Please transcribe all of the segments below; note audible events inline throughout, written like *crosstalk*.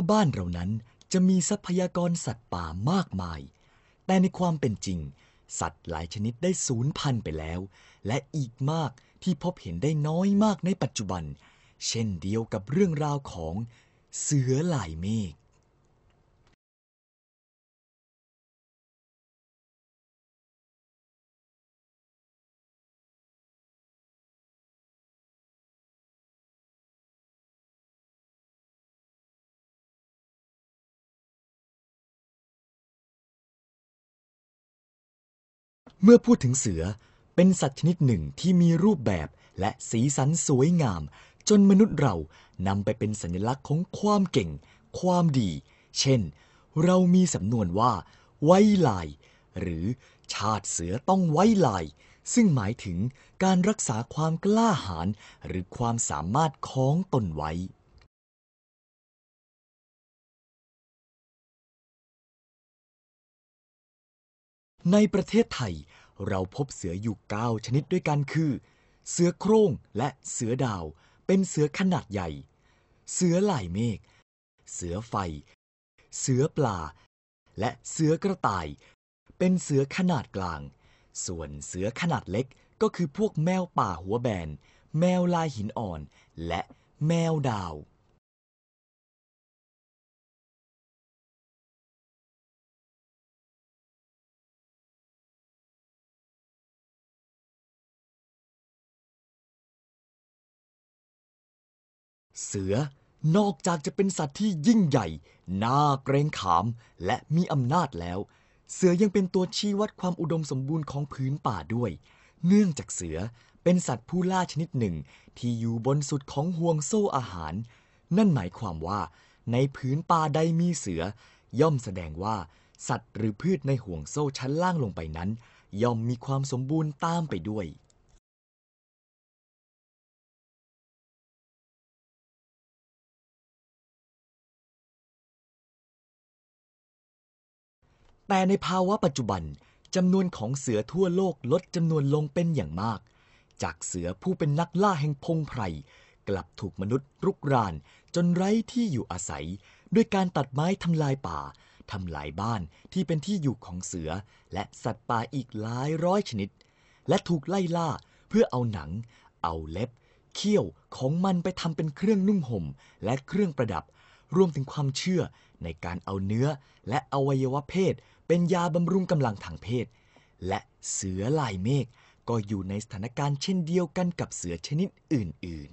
แม้ว่าบ้านเรานั้นจะมีทรัพยากรสัตว์ป่ามากมาย แต่ในความเป็นจริง สัตว์หลายชนิดได้สูญพันธุ์ไปแล้ว และอีกมากที่พบเห็นได้น้อยมากในปัจจุบัน เช่นเดียวกับเรื่องราวของเสือลายเมฆ เมื่อพูดถึงเสือเป็นสัตว์ชนิดหนึ่งที่มีรูปแบบและสีสันสวยงาม จนมนุษย์เรานำไปเป็นสัญลักษณ์ของความเก่ง ความดี เช่น เรามีสำนวนว่า ไว้ลาย หรือชาติเสือต้องไว้ลาย ซึ่งหมายถึงการรักษาความกล้าหาญหรือความสามารถของตนไว้ ในประเทศไทยเราพบเสืออยู่ 9 ชนิดด้วยกันคือ เสือโคร่งและเสือดาว เป็นเสือขนาดใหญ่ เสือลายเมฆ เสือไฟ เสือปลา และเสือกระต่าย เป็นเสือขนาดกลาง ส่วนเสือขนาดเล็กก็คือพวกแมวป่าหัวแบน แมวลายหินอ่อน และแมวดาว เสือนอกจากจะเป็นสัตว์ที่ยิ่งใหญ่ น่าเกรงขาม และมีอำนาจแล้ว เสือยังเป็นตัวชี้วัดความอุดมสมบูรณ์ของพื้นป่าด้วย เนื่องจากเสือเป็นสัตว์ผู้ล่าชนิดหนึ่ง ที่อยู่บนสุดของห่วงโซ่อาหาร นั่นหมายความว่า ในพื้นป่าใดมีเสือ ย่อมแสดงว่า สัตว์หรือพืชในห่วงโซ่ชั้นล่างลงไปนั้น ย่อมมีความสมบูรณ์ตามไปด้วย แต่ในภาวะปัจจุบันจำนวนของเสือทั่วโลกลดจำนวนลงเป็นอย่างมาก จากเสือผู้เป็นนักล่าแห่งพงไพรกลับถูกมนุษย์รุกรานจนไร้ที่อยู่อาศัย ด้วยการตัดไม้ทำลายป่าทำลายบ้านที่เป็นที่อยู่ของเสือ และสัตว์ป่าอีกหลายร้อยชนิด และถูกไล่ล่าเพื่อเอาหนัง เอาเล็บ เขี้ยวของมันไปทำเป็นเครื่องนุ่งห่มและเครื่องประดับ รวมถึงความเชื่อในการเอาเนื้อและอวัยวะเพศ เป็นยาบำรุงกำลังทางเพศ และเสือลายเมฆก็อยู่ในสถานการณ์เช่นเดียวกันกับเสือชนิดอื่น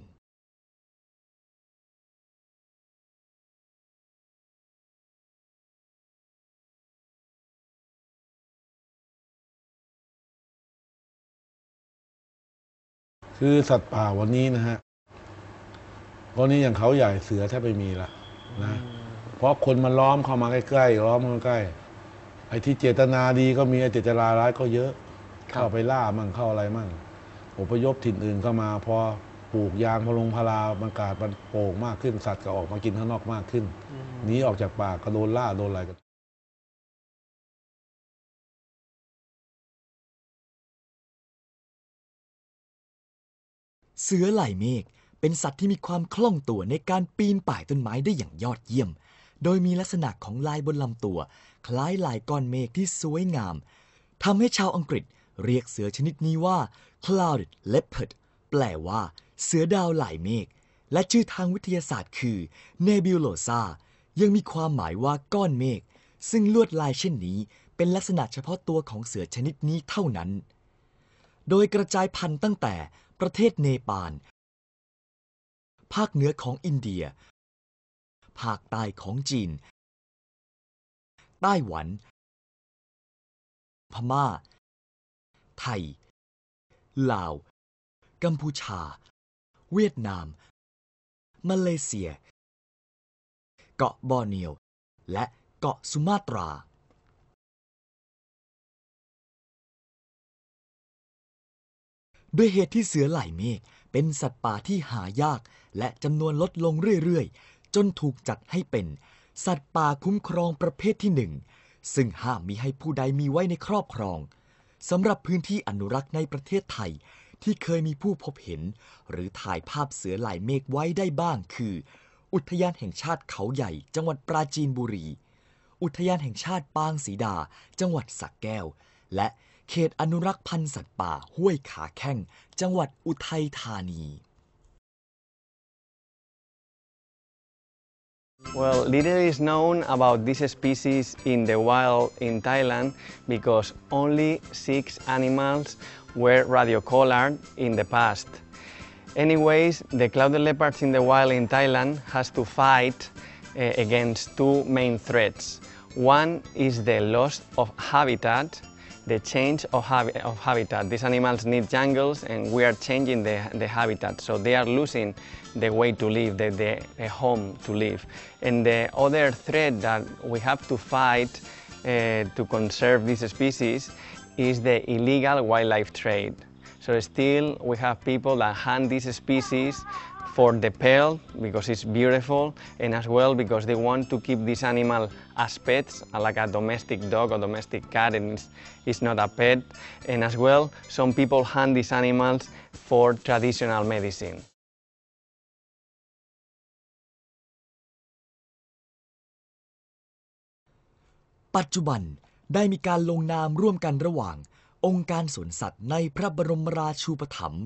ๆคือสัตว์ป่าวันนี้นะฮะวันนี้อย่างเขาใหญ่เสือแทบไม่มีละนะ เพราะคนมาล้อมเข้ามาใกล้ๆล้อมเข้ามาใกล้ ไอ้ที่เจตนาดีก็มีไอ้เจตนาร้ายก็เยอะ เข้าไปล่ามั่งเข้าอะไรมั่งอพยพถิ่นอื่นเข้ามาพอปลูกยางพลงพาราบรรกาศมันโป่งมากขึ้นสัตว์ก็ออกมากินข้างนอกมากขึ้นหนีออกจากป่าก็โดนล่าโดนอะไรกันเสือลายเมฆเป็นสัตว์ที่มีความคล่องตัวในการปีนป่ายต้นไม้ได้อย่างยอดเยี่ยม โดยมีลักษณะของลายบนลำตัว คล้ายลายก้อนเมฆที่สวยงามทำให้ชาวอังกฤษเรียกเสือชนิดนี้ว่า cloud leopard แปลว่า เสือดาวลายเมฆ และชื่อทางวิทยาศาสตร์คือ nebulosa ยังมีความหมายว่าก้อนเมฆ ซึ่งลวดลายเช่นนี้ เป็นลักษณะเฉพาะตัวของเสือชนิดนี้เท่านั้น โดยกระจายพันธุ์ตั้งแต่ประเทศเนปาล ภาคเหนือของอินเดีย ภาคใต้ของจีน ไต้หวัน พม่า ไทย ลาว กัมพูชา เวียดนาม มาเลเซีย เกาะบอร์เนียว และเกาะสุมาตรา ด้วยเหตุที่เสือไหลายเมฆเป็นสัตว์ป่าที่หายากและจำนวนลดลงเรื่อย ๆ จนถูกจัดให้เป็น สัตว์ป่าคุ้มครองประเภทที่หนึ่งซึ่งห้ามมีให้ผู้ใดมีไว้ในครอบครองสำหรับพื้นที่อนุรักษ์ในประเทศไทย ที่เคยมีผู้พบเห็น หรือถ่ายภาพเสือหลายเมฆไว้ได้บ้าง คือ อุทยานแห่งชาติเขาใหญ่ จังหวัดปราจีนบุรี อุทยานแห่งชาติปางศรีดา จังหวัดสระแก้ว และเขตอนุรักษ์พันธุ์สัตว์ป่าห้วยขาแข้ง จังหวัดอุทัยธานี Well, little is known about this species in the wild in Thailand because only six animals were radiocollared in the past. Anyways, the clouded leopards in the wild in Thailand has to fight uh, against two main threats. One is the loss of habitat, the change of, of habitat. These animals need jungles and we are changing the, the habitat. So they are losing the way to live, the, the, the home to live. And the other threat that we have to fight uh, to conserve this species is the illegal wildlife trade. So still we have people that hunt these species for the pelt because it's beautiful and as well because they want to keep this animal as pets uh, like a domestic dog or domestic cat and it's, it's not a pet and as well some people hunt these animals for traditional medicine. ปัจจุบันได้มีการลงนามร่วมกันระหว่าง องค์การสวนสัตว์ในพระบรมราชูปถัมภ์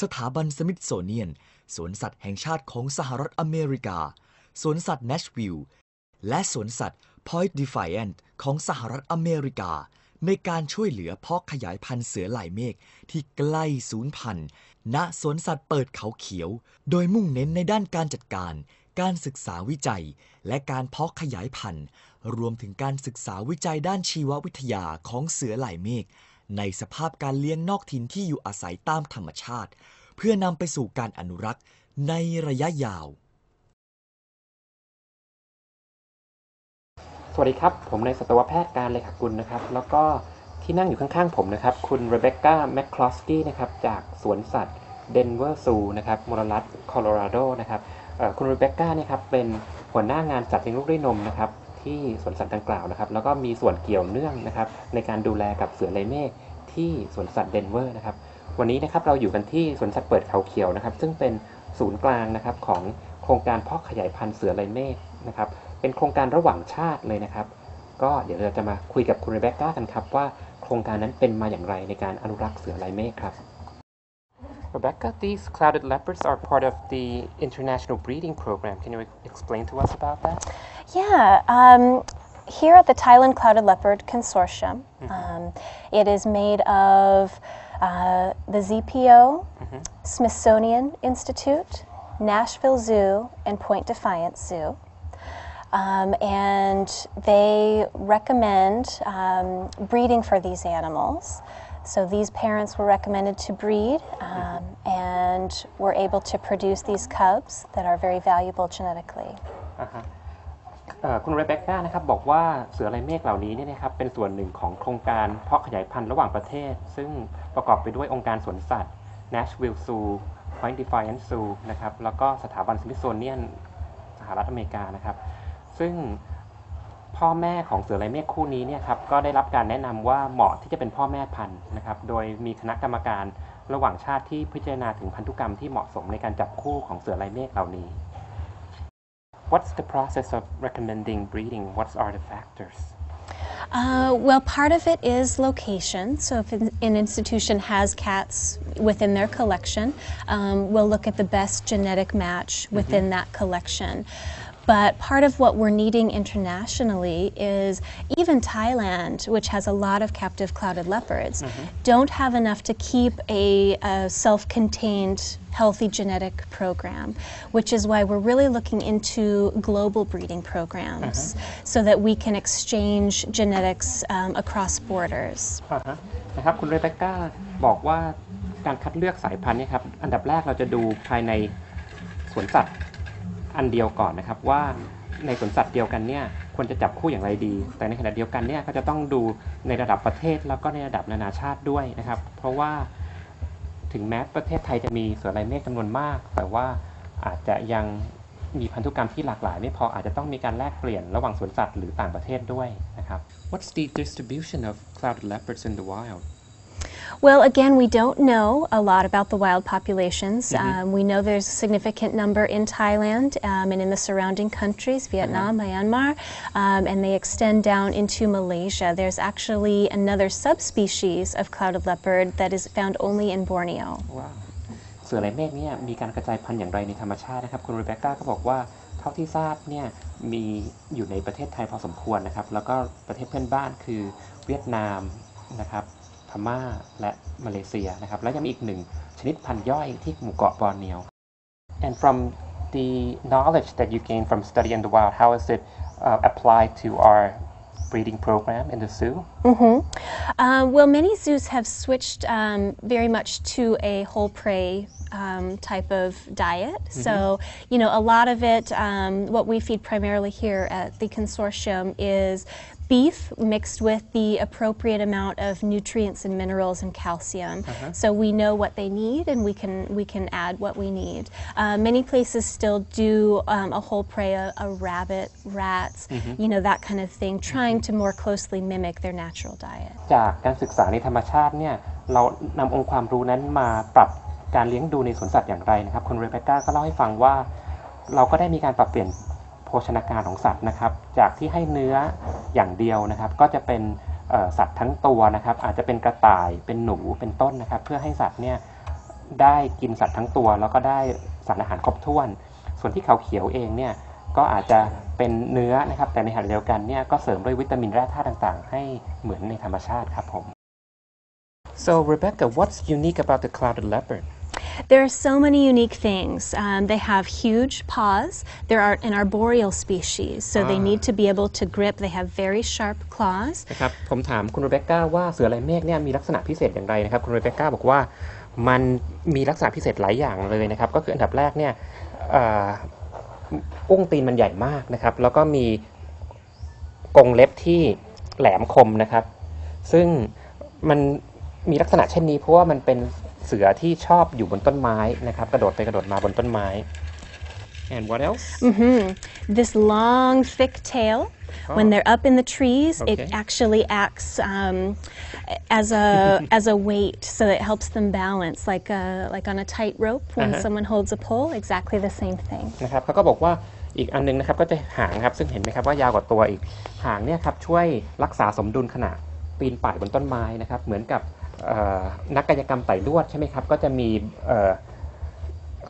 สถาบันสมิธโซเนียน สวนสัตว์แห่งชาติของสหรัฐอเมริกา สวนสัตว์เนชวิลล์ และสวนสัตว์ Point Defiant ของสหรัฐอเมริกา ในการช่วยเหลือเพาะขยายพันธุ์เสือลายเมฆที่ใกล้สูญพันธุ์ ณ สวนสัตว์เปิดเขาเขียว โดยมุ่งเน้นในด้านการจัดการ การศึกษาวิจัย และการเพาะขยายพันธุ์ รวมถึงการศึกษาวิจัยด้านชีววิทยาของเสือลายเมฆในสภาพการเลี้ยงนอกถิ่นที่อยู่อาศัยตามธรรมชาติ เพื่อนำไปสู่การอนุรักษ์ในระยะยาว สวัสดีครับ ผมนายสัตวแพทย์การเลขากุลนะครับ แล้วก็ที่นั่งอยู่ข้างๆผมนะครับ คุณเรเบคก้าแมคคลอสกี้นะครับจากสวนสัตว์เดนเวอร์ซูนะครับมลรัฐโคโลราโดนะครับคุณเรเบคก้าเนี่ยครับเป็นหัวหน้างานจัดเลี้ยงลูกด้วยนมนะครับที่สวนสัตว์ดังกล่าวนะครับ แล้วก็มีส่วนเกี่ยวเนื่องนะครับในการดูแลกับเสือลายเมฆที่สวนสัตว์เดนเวอร์นะครับ วันนี้นะครับเราอยู่กันที่สวนสัตว์เปิดเขาเขียวนะครับ ซึ่งเป็นศูนย์กลางนะครับของโครงการเพาะขยายพันธุ์เสือลายเมฆนะครับ เป็นโครงการระหว่างชาติเลยนะครับ ก็เดี๋ยวเราจะมาคุยกับคุณเรเบคก้ากันครับว่าโครงการนั้นเป็นมาอย่างไรในการอนุรักษ์เสือลายเมฆครับ Rebecca, these clouded leopards are part of the international breeding program. Can you explain to us about that? Yeah, um, here at the Thailand Clouded Leopard Consortium, um, it is made of Uh, the ZPO, mm-hmm. Smithsonian Institute, Nashville Zoo, and Point Defiance Zoo. Um, and they recommend um, breeding for these animals. So these parents were recommended to breed um, mm-hmm. and were able to produce these cubs that are very valuable genetically. Uh-huh. คุณเรเบคก้านะครับบอกว่าเสือลายเมฆเหล่านี้เนี่ยนะครับเป็นส่วนหนึ่งของโครงการเพาะขยายพันธุ์ระหว่างประเทศ ซึ่งประกอบไปด้วยองค์การสวนสัตว์ Nashville Zoo Point Defiance Zoo นะครับแล้วก็สถาบันสมิธโซเนียนสหรัฐอเมริกานะครับ ซึ่งพ่อแม่ของเสือลายเมฆคู่นี้เนี่ยครับก็ได้รับการแนะนำว่าเหมาะที่จะเป็นพ่อแม่พันธุ์นะครับโดยมีคณะกรรมการระหว่างชาติที่พิจารณาถึงพันธุกรรมที่เหมาะสมในการจับคู่ของเสือลายเมฆเหล่านี้ What's the process of recommending breeding? What are the factors? Uh, well, part of it is location. So, if an an institution has cats within their collection, um, we'll look at the best genetic match within that collection. But part of what we're needing internationally is even Thailand, which has a lot of captive clouded leopards, don't have enough to keep a, a self contained healthy genetic program, which is why we're really looking into global breeding programs so that we can exchange genetics um, across borders. อ่าฮะนะครับคุณเรเบคก้าบอกว่าการคัดเลือกสายพันธุ์เนี่ยครับอันดับแรกเราจะดูภายในสวนสัตว์ อันเดียวก่อนนะครับว่าในสวนสัตว์เดียวกันเนี่ยควรจะจับคู่อย่างไรดี แต่ในขณะเดียวกันเนี่ยก็จะต้องดูในระดับประเทศแล้วก็ในระดับนานาชาติด้วยนะครับ เพราะว่าถึงแม้ประเทศไทยจะมีสือลายเมฆจำนวนมาก แต่ว่าอาจจะยังมีพันธุกรรมที่หลากหลาย ไม่พออาจจะต้องมีการแลกเปลี่ยนระหว่างสวนสัตว์หรือต่างประเทศด้วยนะครับ What's the distribution of clouded leopards in the wild Well, again, we don't know a lot about the wild populations. Um, we know there's a significant number in Thailand um, and in the surrounding countries, Vietnam, Myanmar, um, and they extend down into Malaysia. There's actually another subspecies of clouded leopard that is found only in Borneo. ว้าวเสือลายเมฆเนี่ยมีการกระจายพันธุ์อย่างไรในธรรมชาตินะครับ คุณเรเบคก้าก็บอกว่าเท่าที่ทราบเนี่ยมีอยู่ในประเทศไทยพอสมควรนะครับ แล้วก็ประเทศเพื่อนบ้านคือเวียดนามนะครับพ ม่าและมาเลเซียนะครับ แล้วยังมีอีกหนึ่งชนิดพันธุ์ย่อยที่หมู่เกาะบอร์เนียว and from the knowledge that you gain from studying the wild how is it uh, applied to our breeding program in the zoo Uh, well, many zoos have switched um, very much to a whole prey um, type of diet. So, you know, a lot of it, um, what we feed primarily here at the consortium is beef mixed with the appropriate amount of nutrients and minerals and calcium. So we know what they need and we can we can add what we need. Uh, many places still do um, a whole prey, a, a rabbit, rats, you know, that kind of thing, trying to more closely mimic their natural diet. จากการศึกษาในธรรมชาติเนี่ยเรานำองค์ความรู้นั้นมาปรับการเลี้ยงดูในสวนสัตว์อย่างไรนะครับ คุณเรเบคก้าก็เล่าให้ฟังว่า เราก็ได้มีการปรับเปลี่ยนโ ภชนาการของสัตว์นะครับ จากที่ให้เนื้ออย่างเดียวนะครับ ก็จะเป็นสัตว์ทั้งตัวนะครับ อาจจะเป็นกระต่ายเป็นหนูเป็นต้นนะครับ เพื่อให้สัตว์เนี่ยได้กินสัตว์ทั้งตัว แล้วก็ได้สารอาหารครบถ้วน ส่วนที่เขาเขียวเองเนี่ยก็อาจจะเป็นเนื้อนะครับ แต่ในขณะเดียวกันเนี่ยก็เสริมด้วยวิตามินแร่ธาตุต่างๆ ให้เหมือนในธรรมชาติครับผม So Rebecca what's unique about the clouded leopard There are so many unique things. Um, they have huge paws. There are an arboreal species, so they need to be able to grip. They have very sharp claws. นะครับผมถามคุณเรเบคก้าว่าเสือลายเมฆเนี่ยมีลักษณะพิเศษอย่างไรนะครับ คุณเรเบคก้าบอกว่ามันมีลักษณะพิเศษหลายอย่างเลยนะครับ ก็คืออันดับแรกเนี่ยเอ่ออุ้งตีนมันใหญ่มากนะครับ แล้วก็มีกรงเล็บที่แหลมคมนะครับ ซึ่งมันมีลักษณะเช่นนี้เพราะว่ามันเป็น เสือที่ชอบอยู่บนต้นไม้นะครับกระโดดไปกระโดดมาบนต้นไม้ and what else hmm This long, thick tail. When they're up in the trees, Okay. it actually acts um, as a as a weight, so it helps them balance, like a, like on a tight rope when Uh-huh. someone holds a pole. Exactly the same thing. นะครับเขาก็บอกว่าอีกอันนึงนะครับก็จะหางครับซึ่งเห็นไหมครับว่ายาวกว่าตัวอีกหางเนี่ยครับช่วยรักษาสมดุลขณะปีนป่ายบนต้นไม้นะครับเหมือนกับเอ่อ นักกายกรรมไต่ลวดใช่ไหมครับ ก็จะมีเอ่อ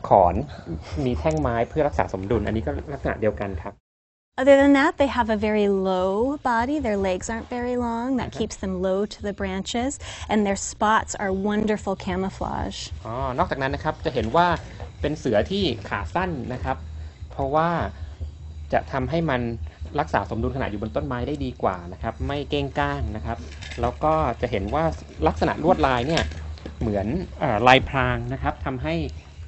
ขอนมีแท่งไม้เพื่อรักษาสมดุล อันนี้ก็ลักษณะเดียวกันครับ Other than that, they have a very low body. Their legs aren't very long. That keeps them low to the branches, and their spots are wonderful camouflage. อ๋อ นอกจากนั้นนะครับ จะเห็นว่าเป็นเสือที่ขาสั้นนะครับ เพราะว่าจะทำให้มัน รักษาสมดุลขณะอยู่บนต้นไม้ได้ดีกว่านะครับไม่เก้งก้างนะครับ แล้วก็จะเห็นว่าลักษณะลวดลายเนี่ยเหมือนออลายพรางนะครับทำให้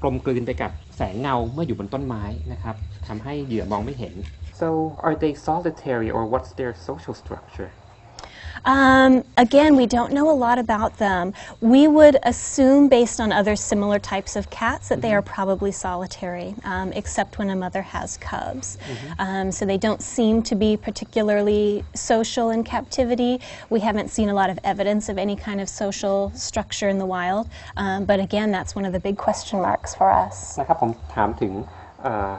กลมกลืนไปกับแสงเงาเมื่ออยู่บนต้นไม้นะครับทำให้เหยื่อมองไม่เห็น So are they solitary or what's their social structure Um, again, we don't know a lot about them. We would assume, based on other similar types of cats, that they are probably solitary, um, except when a mother has cubs. Um, so they don't seem to be particularly social in captivity. We haven't seen a lot of evidence of any kind of social structure in the wild. Um, but again, that's one of the big question marks for us. นะครับผมถามถึงเอ่อ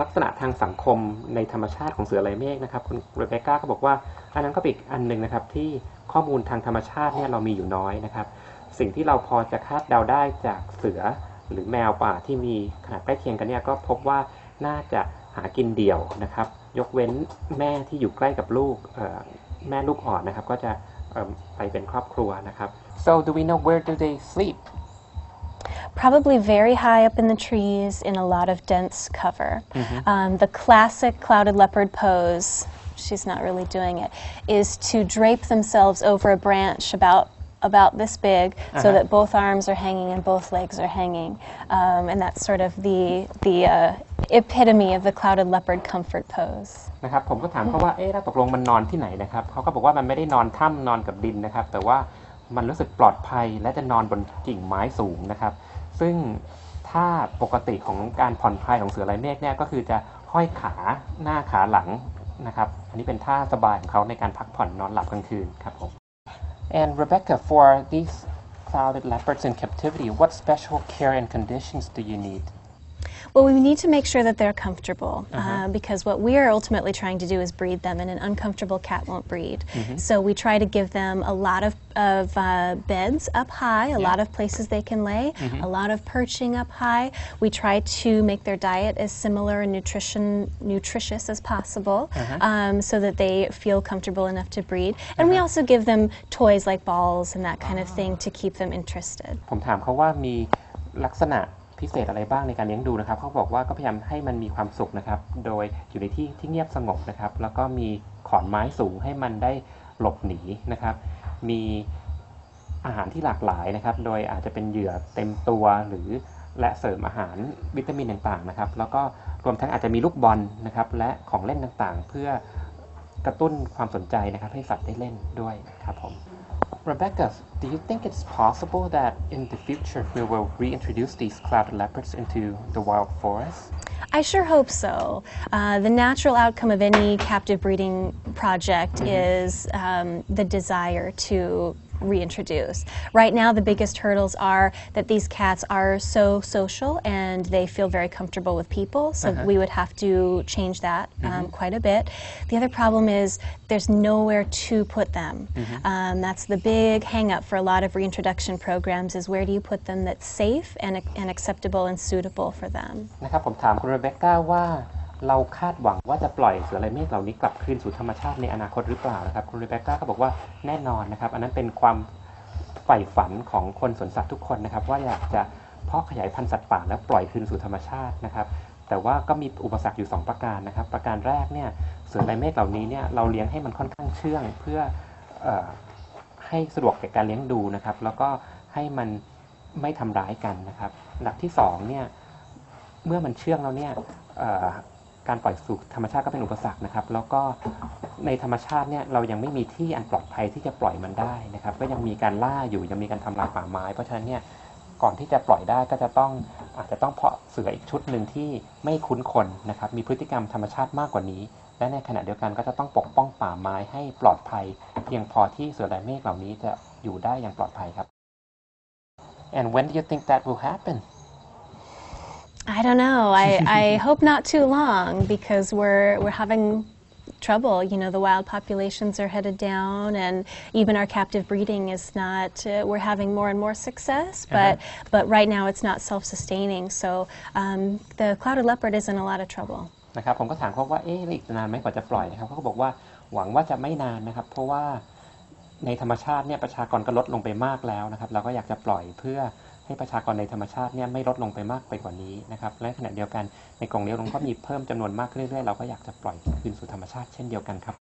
ลักษณะทางสังคมในธรรมชาติของเสือลายเมฆนะครับคุณเรเบก้าก็บอกว่าอันนั้นก็เป็นอีกอันหนึ่งนะครับที่ข้อมูลทางธรรมชาติเนี่ยเรามีอยู่น้อยนะครับ สิ่งที่เราพอจะคาดเดาได้จากเสือหรือแมวป่าที่มีขนาดใกล้เคียงกันเนี่ยก็พบว่าน่าจะหากินเดี่ยวนะครับ ยกเว้นแม่ที่อยู่ใกล้กับลูกแม่ลูกอ่อนนะครับก็จะไปเป็นครอบครัวนะครับ so do we know where do they sleep Probably very high up in the trees in a lot of dense cover. Um, the classic clouded leopard pose, she's not really doing it, is to drape themselves over a branch about about this big so that both arms are hanging and both legs are hanging. Um, and that's sort of the, the uh, epitome of the clouded leopard comfort pose. นะครับผมก็ถามเขาว่า เอ๊ะแล้วตกลงมันนอนที่ไหนนะครับ เขาก็บอกว่ามันไม่ได้นอนถ้ำนอนกับดินนะครับ แต่ว่า มันรู้สึกปลอดภัยและจะนอนบนกิ่งไม้สูงนะครับ ซึ่งถ้าปกติของการผ่อนคลายของเสือลายเมฆเนี่ยก็คือจะห้อยขาหน้าขาหลังนะครับ อันนี้เป็นท่าสบายของเขาในการพักผ่อนนอนหลับกลางคืนครับผม And Rebecca for these clouded leopards in captivity, what special care and conditions do you need? Well, we need to make sure that they're comfortable uh, because what we are ultimately trying to do is breed them, and an uncomfortable cat won't breed. So we try to give them a lot of, of uh, beds up high, a lot of places they can lay, a lot of perching up high. We try to make their diet as similar and nutrition nutritious as possible, um, so that they feel comfortable enough to breed. And we also give them toys like balls and that kind of thing to keep them interested. ผมถามเขาว่ามีลักษณะ พิเศษอะไรบ้างในการเลี้ยงดูนะครับเขาบอกว่าก็พยายามให้มันมีความสุขนะครับ โดยอยู่ในที่ที่เงียบสงบนะครับ แล้วก็มีขอนไม้สูงให้มันได้หลบหนีนะครับ มีอาหารที่หลากหลายนะครับ โดยอาจจะเป็นเหยื่อเต็มตัวหรือและเสริมอาหารวิตามินต่างๆนะครับ แล้วก็รวมทั้งอาจจะมีลูกบอลนะครับ และของเล่นต่างๆ เพื่อกระตุ้นความสนใจนะครับ ให้สัตว์ได้เล่นด้วยครับผม Rebecca, do you think it's possible that in the future we will reintroduce these clouded leopards into the wild forest? I sure hope so. Uh, the natural outcome of any captive breeding project is um, the desire to reintroduce. Right now, the biggest hurdles are that these cats are so social and they feel very comfortable with people, so we would have to change that um, quite a bit. The other problem is there's nowhere to put them. Um, that's the big hang up for a lot of reintroduction programs is where do you put them that's safe and, and acceptable and suitable for them. นะครับผมถามคุณเรเบคก้าว่า เราคาดหวังว่าจะปล่อยเสือลายเมฆเหล่านี้กลับคืนสู่ธรรมชาติในอนาคตหรือเปล่านะครับ คุณเรเบคก้าก็บอกว่าแน่นอนนะครับ อันนั้นเป็นความใฝ่ฝันของคนสวนสัตว์ทุกคนนะครับ ว่าอยากจะเพาะขยายพันธุ์สัตว์ป่าแล้วปล่อยคืนสู่ธรรมชาตินะครับ แต่ว่าก็มีอุปสรรคอยู่ 2 ประการนะครับ ประการแรกเนี่ยเสือลายเมฆเหล่านี้เนี่ยเราเลี้ยงให้มันค่อนข้างเชื่อง เพื่ออให้สะดวกแก่การเลี้ยงดูนะครับ แล้วก็ให้มันไม่ทำร้ายกันนะครับ หลักที่สองเนี่ยเมื่อมันเชื่องแล้วเนี่ย การปล่อยสู่ธรรมชาติก็เป็นอุปสรรคนะครับ แล้วก็ในธรรมชาติเนี่ยเรายังไม่มีที่อันปลอดภัยที่จะปล่อยมันได้นะครับ ก็ยังมีการล่าอยู่ยังมีการทำลายป่าไม้ เพราะฉะนั้นเนี่ยก่อนที่จะปล่อยได้ก็จะต้องอาจจะต้องเพาะเสืออีกชุดหนึ่งที่ไม่คุ้นคนนะครับ มีพฤติกรรมธรรมชาติมากกว่านี้ และในขณะเดียวกันก็จะต้องปกป้องป่าไม้ให้ปลอดภัย เพียงพอที่เสือลายเมฆเหล่านี้จะอยู่ได้อย่างปลอดภัยครับ and when do you think that will happen I don't know. I, *laughs* I hope not too long because we're we're having trouble. You know, the wild populations are headed down, and even our captive breeding is not. Uh, we're having more and more success, but but right now it's not self-sustaining. So um, the clouded leopard is in a lot of trouble. นะครับผมก็ถามเขาว่าเอ๊ะอีกนานไหมกว่าจะปล่อยนะครับเขาก็บอกว่าหวังว่าจะไม่นานนะครับ เพราะว่าในธรรมชาติเนี่ยประชากรก็ลดลงไปมากแล้วนะครับ เราก็อยากจะปล่อยเพื่อ ให้ประชากรในธรรมชาติเนี่ยไม่ลดลงไปมากไปกว่านี้นะครับ และขณะเดียวกันในกรงเลี้ยงเราก็มีเพิ่มจำนวนมากขึ้นเรื่อยๆเราก็อยากจะปล่อยคืนสู่ธรรมชาติเช่นเดียวกันครับ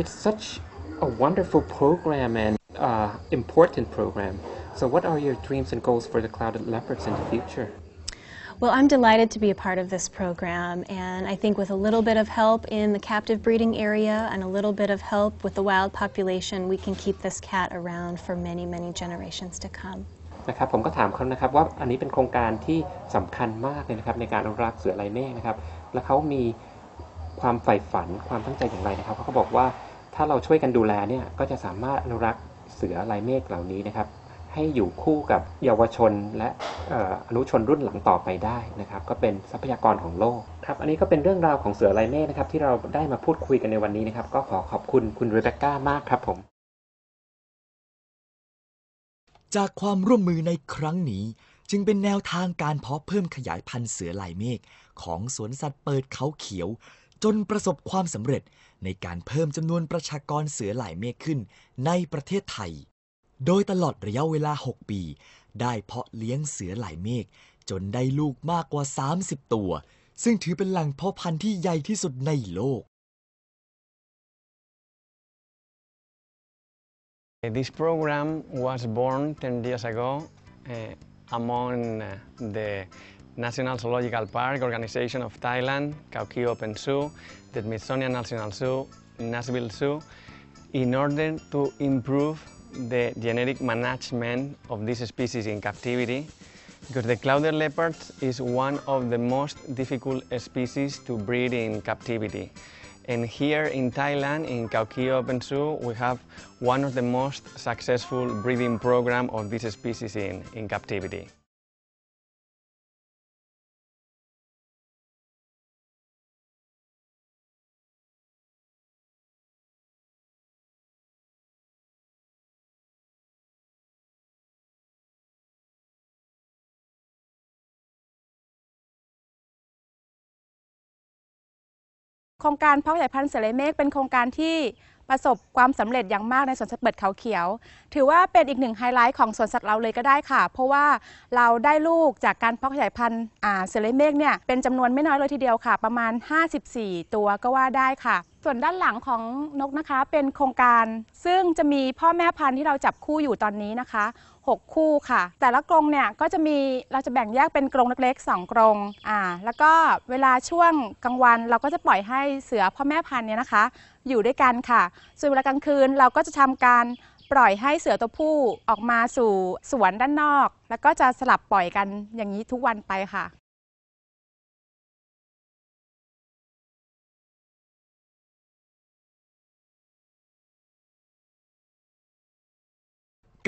It's such a wonderful program and uh, important program. So what are your dreams and goals for the clouded leopards in the future? Well, I'm delighted to be a part of this program, and I think with a little bit of help in the captive breeding area and a little bit of help with the wild population, we can keep this cat around for many, many generations to come. นะครับผมก็ถามเขานะครับว่าอันนี้เป็นโครงการที่สำคัญมากเลยนะครับในการอนุรักษ์เสือลายเมฆนะครับ และเขามีความใฝ่ฝันความตั้งใจอย่างไรนะครับเขาก็บอกว่าถ้าเราช่วยกันดูแลเนี่ยก็จะสามารถอนุรักษ์เสือลายเมฆเหล่านี้นะครับ ให้อยู่คู่กับเยาวชนและเอ่ออนุชนรุ่นหลังต่อไปได้นะครับ ก็เป็นทรัพยากรของโลกครับอันนี้ก็เป็นเรื่องราวของเสือลายเมฆนะครับที่เราได้มาพูดคุยกันในวันนี้นะครับ ก็ขอขอบคุณคุณเรเบคก้ามากครับผม จากความร่วมมือในครั้งนี้จึงเป็นแนวทางการเพาะเพิ่มขยายพันธุ์เสือลายเมฆของสวนสัตว์เปิดเขาเขียว จนประสบความสำเร็จในการเพิ่มจำนวนประชากรเสือลายเมฆขึ้นในประเทศไทย โดยตลอดระยะเวลา 6 ปี ได้เพาะเลี้ยงเสือลายเมฆจนได้ลูกมากกว่า 30 ตัว ซึ่งถือเป็นแหล่งเพาะพันธุ์ที่ใหญ่ที่สุดในโลก This program was born 10 years ago uh, among uh, the National Zoological Park Organization of Thailand, Kaukio Open Zoo, the Smithsonian National Zoo, Nashville Zoo, in order to improve the genetic management of this species in captivity because the clouded leopard is one of the most difficult species to breed in captivity. And here in Thailand, in Khao Kio Open Zoo, we have one of the most successful breeding program of this species in, in captivity. ครงการเพาะขยายพันธุ์เสลเมฆเป็นโครงการที่ประสบความสำเร็จอย่างมากในสวนสัตว์เปิดเขาเขียว ถือว่าเป็นอีกหนึ่งไฮไลท์ของสวนสัตว์เราเลยก็ได้ค่ะ เพราะว่าเราได้ลูกจากการเพาะขยายพันธุ์เสลเมฆเนี่ยเป็นจำนวนไม่น้อยเลยทีเดียวค่ะ ประมาณ 54 ตัวก็ว่าได้ค่ะ ส่วนด้านหลังของนกนะคะเป็นโครงการ ซึ่งจะมีพ่อแม่พันธุ์ที่เราจับคู่อยู่ตอนนี้นะคะ 6 คู่ค่ะ แต่ละกรงเนี่ยก็จะมีเราจะแบ่งแยกเป็นกรงเล็กๆ2กรงอ่าแล้วก็เวลาช่วงกลางวันเราก็จะปล่อยให้เสือพ่อแม่พันธุ์เนี่ยนะคะ อยู่ด้วยกันค่ะ ส่วนเวลากลางคืนเราก็จะทำการปล่อยให้เสือตัวผู้ออกมาสู่สวนด้านนอก แล้วก็จะสลับปล่อยกันอย่างนี้ทุกวันไปค่ะ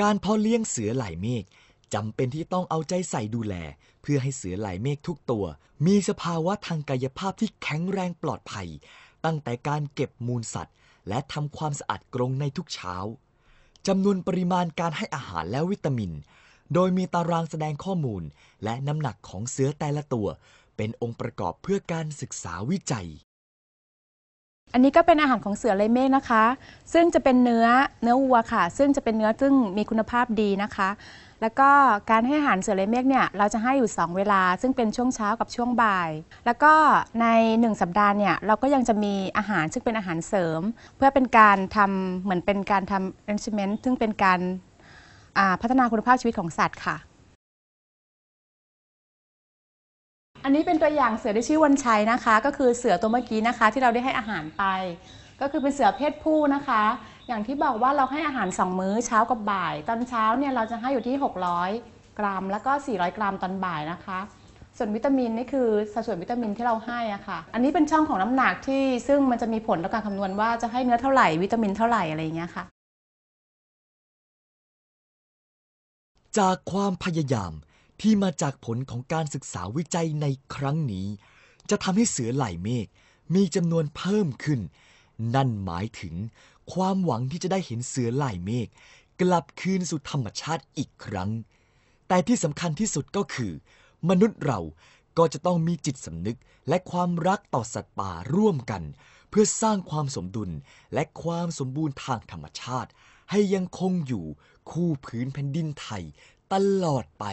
การเพาะเลี้ยงเสือไหลเมฆจำเป็นที่ต้องเอาใจใส่ดูแล เพื่อให้เสือไหลเมฆทุกตัว มีสภาวะทางกายภาพที่แข็งแรงปลอดภัย ตั้งแต่การเก็บมูลสัตว์ และทำความสะอาดกรงในทุกเช้าจำนวนปริมาณการให้อาหารและวิตามิน โดยมีตารางแสดงข้อมูล และน้ำหนักของเสือแต่ละตัว เป็นองค์ประกอบเพื่อการศึกษาวิจัย อันนี้ก็เป็นอาหารของเสือลายเมฆนะคะ ซึ่งจะเป็นเนื้อเนื้อวัวค่ะ ซึ่งจะเป็นเนื้อซึ่งมีคุณภาพดีนะคะ แล้วก็การให้อาหารเสือลายเมฆเนี่ยเราจะให้อยู่ 2 เวลา ซึ่งเป็นช่วงเช้ากับช่วงบ่าย แล้วก็ใน 1 สัปดาห์เนี่ยเราก็ยังจะมีอาหารซึ่งเป็นอาหารเสริม เพื่อเป็นการทำเหมือนเป็นการทำ enrichment ซึ่งเป็นการอ่าพัฒนาคุณภาพชีวิตของสัตว์ค่ะ อันนี้เป็นตัวอย่างเสือที่ชื่อวันชัยนะคะ ก็คือเสือตัวเมื่อกี้นะคะ ที่เราได้ให้อาหารไป ก็คือเป็นเสือเพศผู้นะคะ อย่างที่บอกว่าเราให้อาหาร 2 มื้อเช้ากับบ่าย ตอนเช้าเนี่ยเราจะให้อยู่ที่ 600 กรัม แล้วก็ 400 กรัมตอนบ่ายนะคะ ส่วนวิตามินนี่คือสัดส่วนวิตามินที่เราให้อะค่ะ อันนี้เป็นช่องของน้ำหนักที่ซึ่งมันจะมีผลต่อการคำนวณว่าจะให้เนื้อเท่าไหร่วิตามินเท่าไหร่อะไรอย่างเงี้ยค่ะ จากความพยายาม ที่มาจากผลของการศึกษาวิจัยในครั้งนี้ จะทำให้เสือไหลเมฆมีจำนวนเพิ่มขึ้น นั่นหมายถึง ความหวังที่จะได้เห็นเสือไหลเมฆกลับคืนสู่ธรรมชาติอีกครั้ง แต่ที่สำคัญที่สุดก็คือ มนุษย์เราก็จะต้องมีจิตสำนึกและความรักต่อสัตว์ป่าร่วมกัน เพื่อสร้างความสมดุลและความสมบูรณ์ทางธรรมชาติ ให้ยังคงอยู่คู่พื้นแผ่นดินไทยตลอดไป